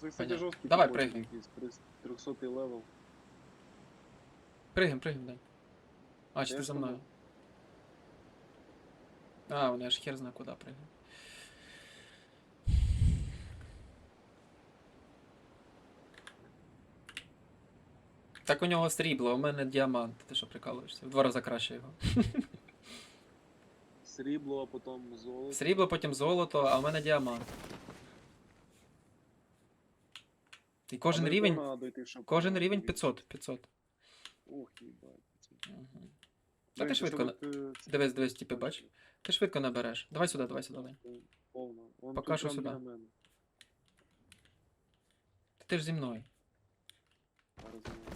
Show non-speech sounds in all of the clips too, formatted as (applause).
Це, кстати, Понятно. жорсткий Давай, типочок пригай. якийсь, 300 левел. Пригнем, пригнем, дай. А, чи Я ти ж за мною? А, вони аж хер знає куди пригнуть. Так у нього срібло, у мене діамант. Ти що прикалуєшся? В два рази краще його. Срібло, а потім золото. Срібло, потім золото, а у мене діамант. І кожен А рівень. надо щоб Кожен рівень рівень? 500. 500. Ух, їбать. Угу. Блін, ти швидко щоб, е, це Дивись, дивись, типи, бач. Ти швидко набереш. Давай сюди, давай сюди. Лень. Повно. Вон Поки тут що прям сюди. біля мене. Ти ж зі мною. Я розумію.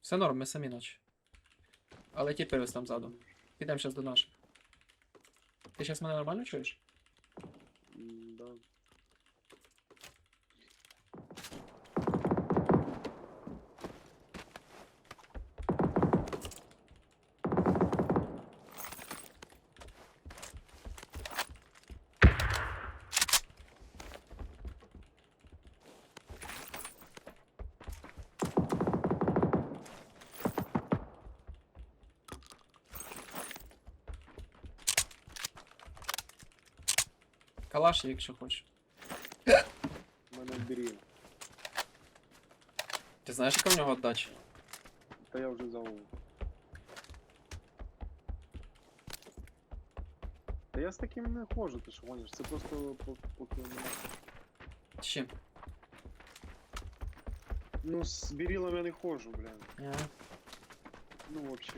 Все норм, ми самі наче. Але тіпи ось там ззаду. Підемо зараз до наших. Ти зараз мене нормально чуєш? М, Да. Калаш, є, якщо хочеш. У мене бірів. Ти знаєш, яка в нього отдача? Та я вже завов. Та я з таким не ходжу, ти що гониш, це просто по- поки немає. З чим? Ну, з бірілом я не ходжу, блін. А, Ну, вообще.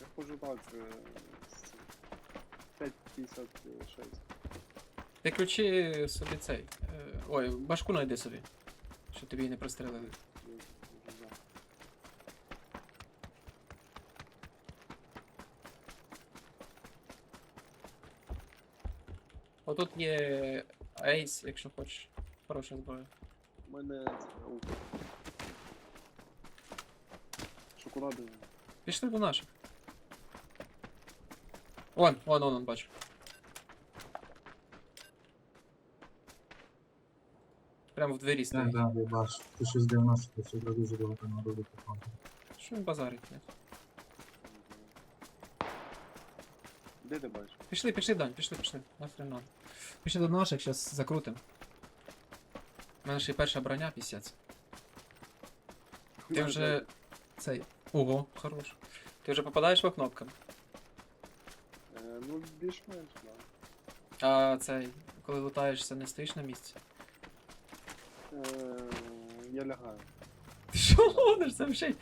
Я ходжу так, е, з цим. 5.56. Ти ключі собі цей. е, Ой, башку знайди собі. Щоб тобі її не прострелили. Отут є ейс, якщо хочеш. Хороша зброя. У мене. Шоколади. Пішли до наших. Вон, вон, вон, вон, бачу. Прямо в двері Так, стоїть. да, я бачу. Ти щось 90, це вже дуже далеко на роботу конту. Що він базарить, блядь? Де ти бачиш? Пішли, пішли, Дань, пішли, пішли. Нахрен надо. Пішли до наших, зараз закрутим. У мене ще й перша броня пісяць. Ти вже. Цей. Ого, хорош. Ти вже попадаєш по кнопкам. Е, ну, більш-менш, да. А цей. Коли лутаєшся, не стоїш на місці. Е, я лягаю. Ти що гониш? Це вже.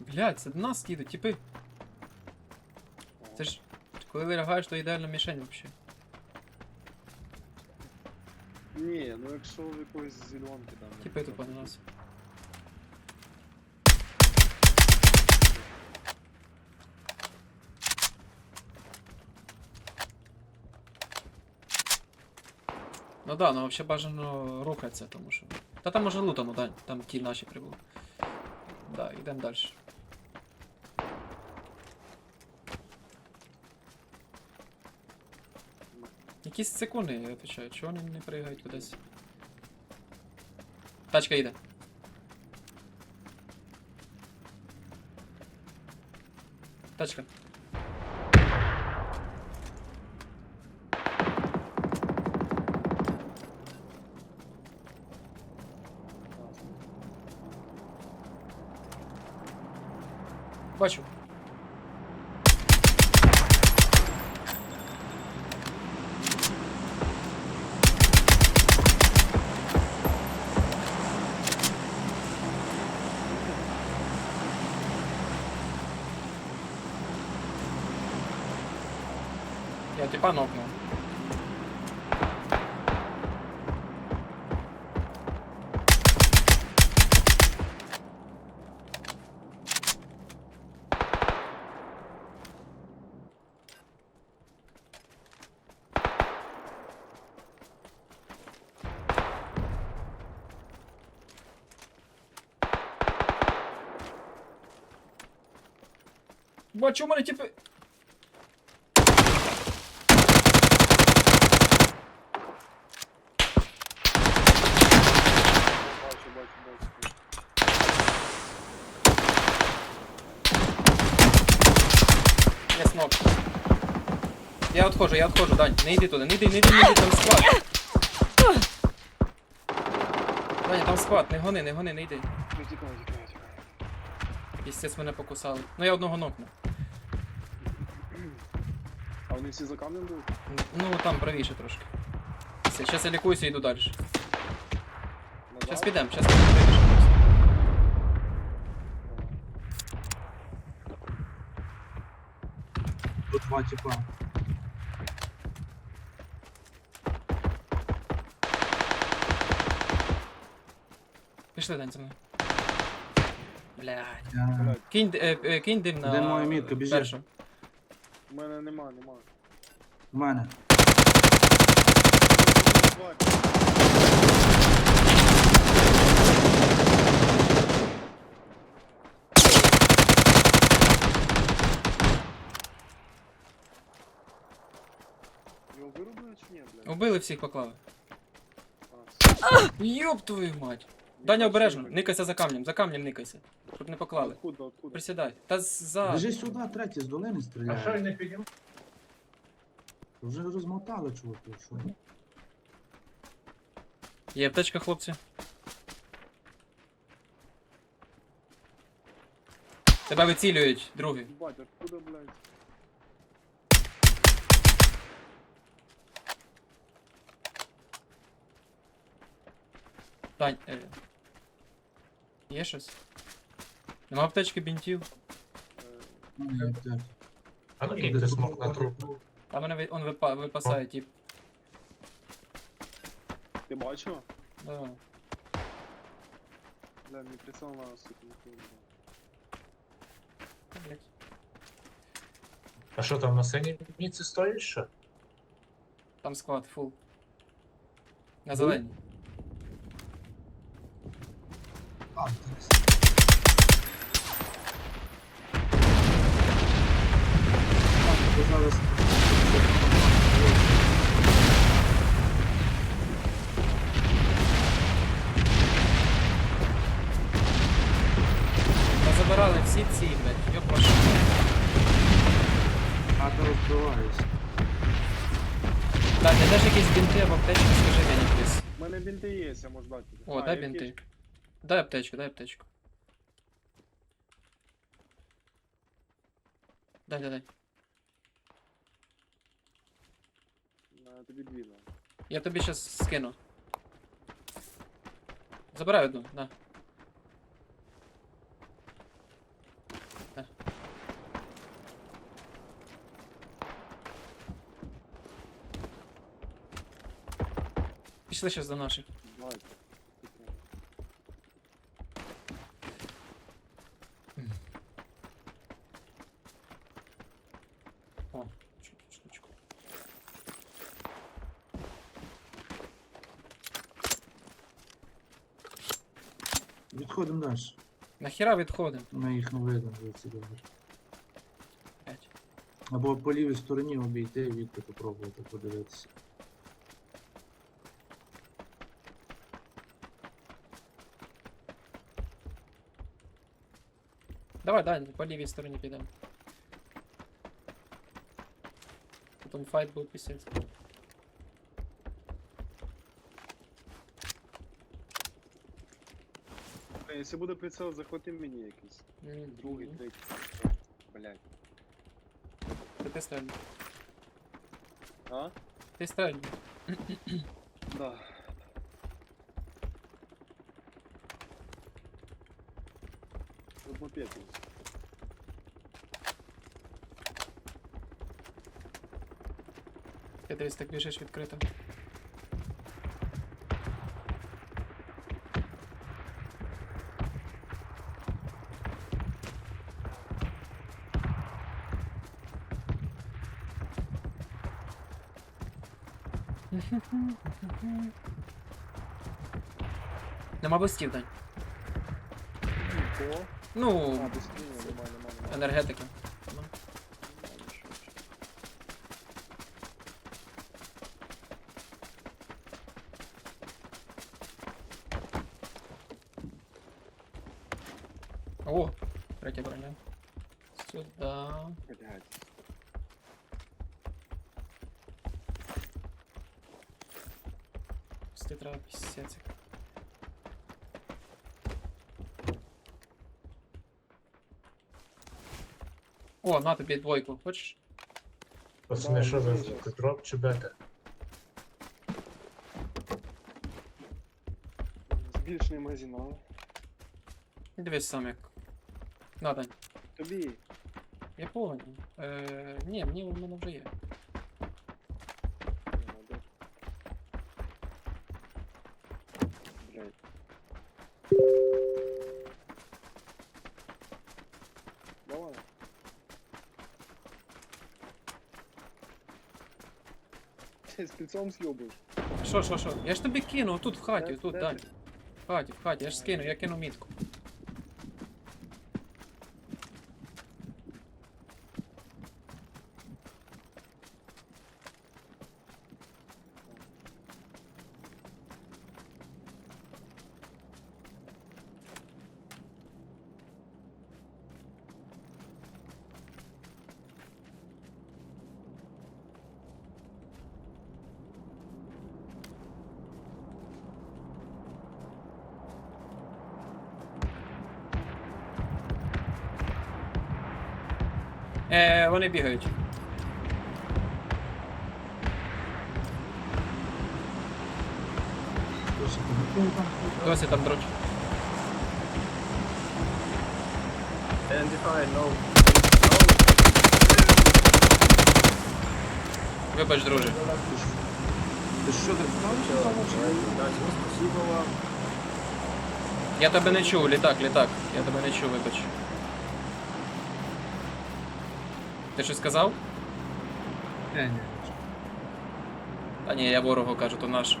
Блять, це до нас їдуть, типи. Це ж. Коли лягаєш, то ідеальна мішень взагалі. Ні, ну якщо в якоїсь зеленки там. Типи тупо на нас. Ну да, ну взагалі бажано рухатися, тому що. Та там може лутано, да, там ті наші прибули. Да, йдемо далі. Якісь секунди, я відповідаю, чого вони не пригають кудись? Тачка йде. Тачка. Бачу. Я типа нокнув. Єба, чому мене тіпи... Бачу, бачу, бачу. Я снок. Я відходжу, я відходжу, Дань, не йди туди, не йди, не йди, не йди, там склад. Даня, там склад, не гони, не гони, не йди. Пістець мене покусали. Ну я одного нокну. А вони всі за камнем були? Ну там правіше трошки. Зараз я лікуюся і йду далі. Зараз підемо, зараз підемо правіше. Тут два типа. Пішли, Дань, за мною. Блядь. Блядь, Кинь, е, е, кинь дим на Де моя мітка? Біжи. першу. У мене нема, нема. У мене. Його вирубили чи ні, блядь? Убили всіх поклали. А, Йоп твою мать. Даня обережно, никайся за камнем, за камнем никайся. Щоб не поклали. Откуда, откуда? Присідай. Та за. Біжи сюди, третій з долини А що стріляє. не підійм? Вже розмотали чуваки, що? Є аптечка, хлопці. Тебе вицілюють, другий. Бать, откуда, блядь? Тань, е... Є щось? Нема аптечки бінтів. Е, Ну, я так. А ну киньте смок на труп. А мене ви- он випа... випасає, тип. Ти бачив? Да. Бля, мені прицел на сука, не Блядь. А що там на синій міці стоїть ще? Там склад, фул. На зеленій. Казали, забирали всі ці, блядь, вашу. А то розбиваюся. Так, де ж якісь бінти або аптечки, скажи мені, пліс. У мене бінти є, я можу дати. О, А, дай бінти. ж? Дай аптечку, дай аптечку. Дай, дай, дай. На, тобі дві, на. Я тобі щас скину. Забирай одну, на. На. Пішли щас до наших. Давай. Далі. Нахіра відходимо? Ми їх не видно звідси добре. Або по лівій стороні обійти і відти попробувати подивитися. Давай, дай, по лівій стороні підемо. Потім файт буде пісець. Якщо буде прицел, захвати мені якийсь. М, Другий, м. третій. Блядь. Та Ти стрельни. А? Ти стрельни. Да. Тут мопед є. Ти десь так біжиш відкрито. Нема бустів, Дань. Кого? Ну, А, без ні, немає, немає, немає. енергетики. Ну. Немає нічого. О, третя броня. Сюда. Блядь. Треба пісець. О, на тобі двойку, хочеш? Пацани, що ви взяли? Дроп чи бета? Збільшений магазин, а? Дивись сам як. На, Дань. Тобі. Я повинен. Е, ні, мені в мене вже є. Молодець. Блядь. Давай. Ти спецом съебаешь. Що, що, що? Я ж тобі кинув тут в хаті, Де- тут, де ти? В хаті, в хаті, я ж скину, я кину мітку. Е, вони бігають. Досить негативно там. Досі там дроч. Identify, no. Вибач, друже. Ты что, ты Да, всё, спасибо вам. Я тебе не чув, літак, літак. Я тебе не чув, вибач. Ти щось сказав? Ні, ні. Та ні, я ворогу кажу, то наш.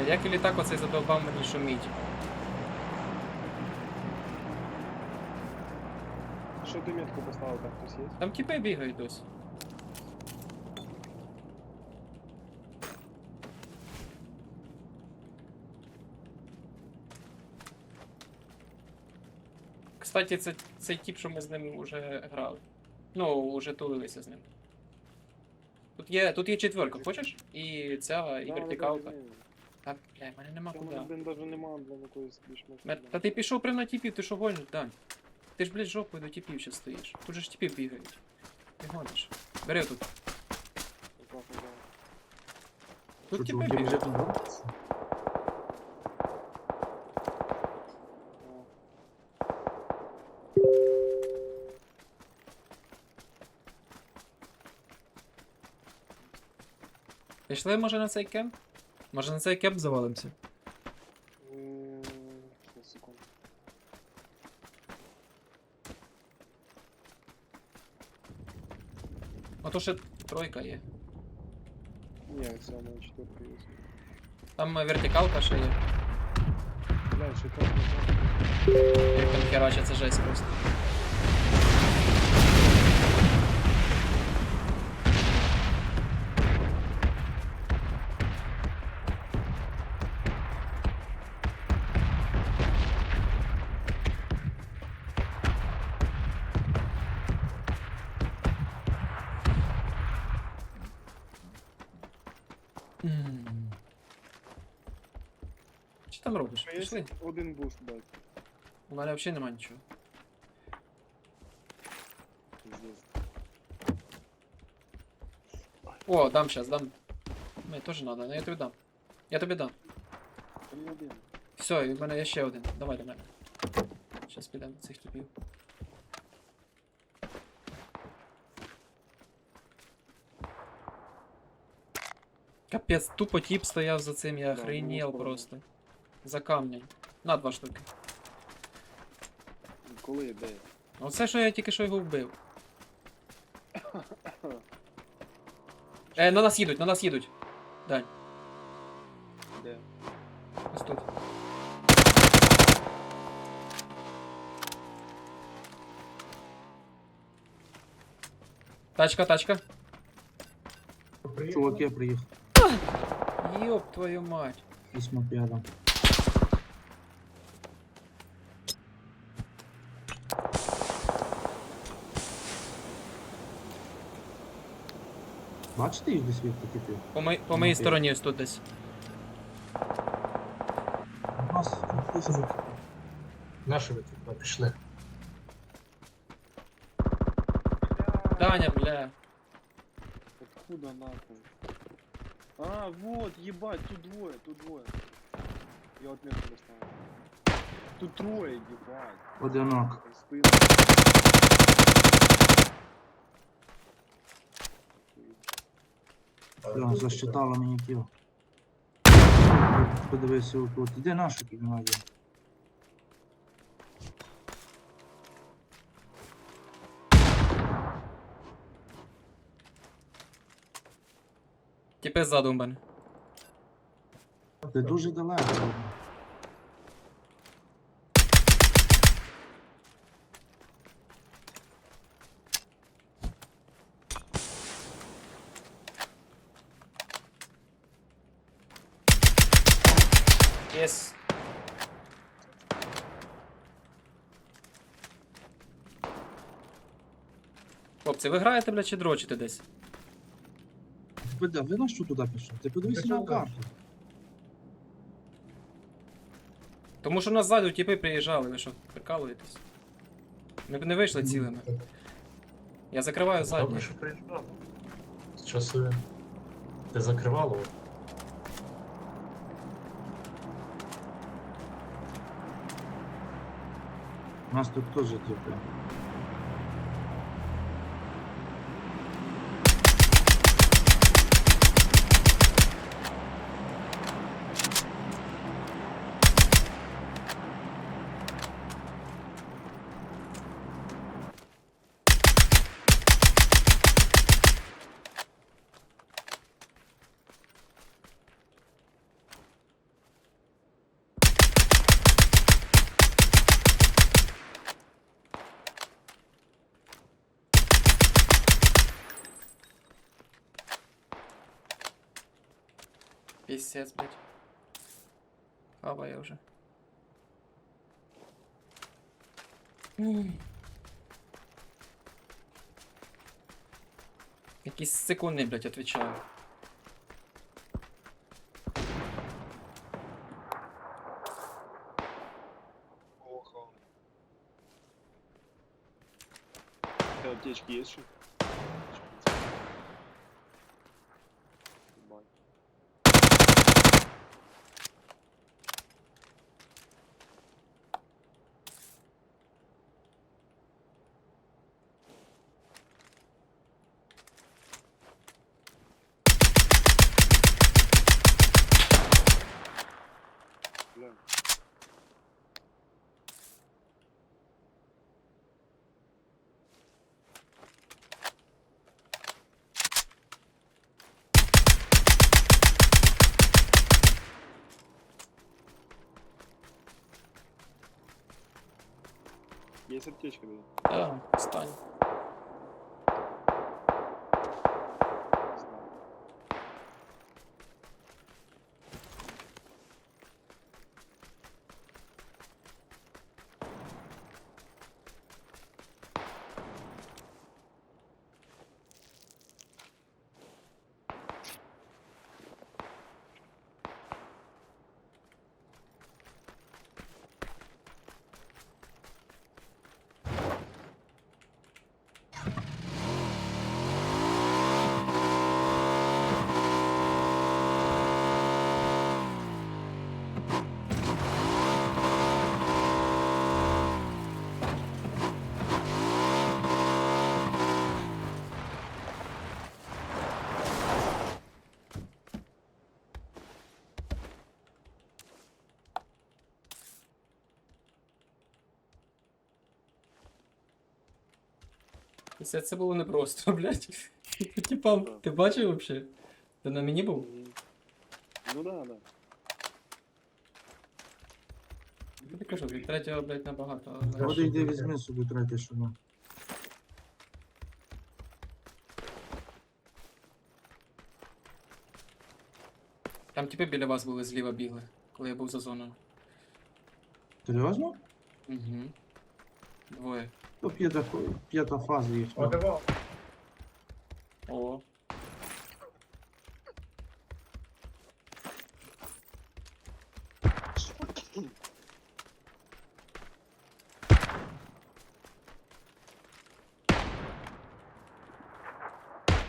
Е, Як і літак оцей задовбав мені шуміть. Що ти метку поставив, там хтось є? Там тіпи бігають досі. Кстати, це цей тип, що ми з ним вже грали. Ну, вже тулилися з ним. Тут є, тут є четверка, хочеш? І ця, і Да, вертикалка. Так, бля, в мене нема Там куди. один даже нема для якоїсь більш Та ти пішов прямо на тіпів, ти що гониш, Дань? Ти ж, блядь, жопою до тіпів ще стоїш. Тут же ж тіпів бігають. Ти гониш. Бери тут. Тут тіпи бігають. Пішли, може, на цей кемп? Може на цей кемп завалимося? Секунду. А то ще тройка є. Ні, це на четверка є. Там е, вертикалка ще є. Блядь, ще так Як там херача, це жесть просто. М. Що там робиш? Є Пішли. один буст дать. У мене взагалі нема нічого. Пиздец. О, дам сейчас, дам. Мені теж надо, ну я тобі дам. Я тобі дам. Та не один. Все, і в мене є ще один. Давай до мене. Щас підемо цих типів. Капець, тупо тип стояв за цим, я Да, охренел було просто. За камнем. На два штуки. Коли, де? Оце що я тільки що його вбив. (coughs) Е, на нас їдуть, на нас їдуть. Дань, Де? ось тут. Тачка, тачка. Чуваки, я приїхав. Ёб твою мать. Вісьма п'яда. Бачите їх десь від кипів? По, мої- по моїй стороні ось тут десь. Нас тут висадок. Наші ви тут пішли. Таня, бля. Откуда нахуй? А, вот, ебать, тут двое, тут двое. Я вот метку достану. Тут трое, ебать. одинок. Спина. Прям засчитала мені тіло. Подивися отут. Іди нашу кімнату. Тіпи ззаду у мене. Ти дуже далеко. Єс. Хлопці, ви граєте, бля, чи дрочите десь? Ти поди- ви на що туди пішов? Ти подивися на карту. Тому що нас ззаду тіпи приїжджали, ви що, прикалуєтесь? Ми б не вийшли цілими. Я закриваю задню. Добре, що приїжджав. З часу. Ти закривало? У нас тут теж типу. Пісець, блядь. Хаває вже. М. Якісь секунди, блядь, отвечаю. Плохо. Ты аптечки есть еще? Есть аптечка, да? Да, встань. Це, це було непросто, (laughs) блядь. Типа, ти бачив вообще? Ти на мені був? Ну да, да. Я тобі кажу, від третього, блядь, набагато. Води йди візьми собі третє, що ну. Там типи біля вас були зліва бігли, коли я був за зоною. Серйозно? Угу. Двоє. Ну, п'ята, п'ята фаза є. О.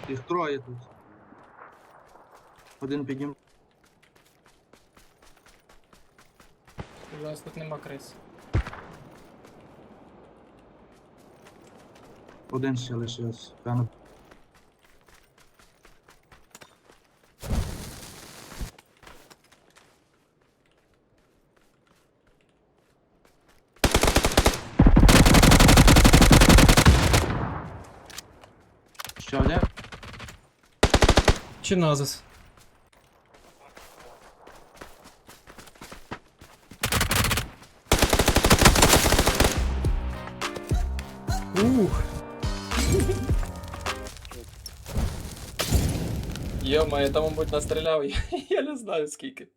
Їх троє тут. Один піднім. У нас тут нема криси. Один ще лишився. Певно. Ще один? Чи назис? Йома, я там, мабуть, настріляв, я, я не знаю скільки.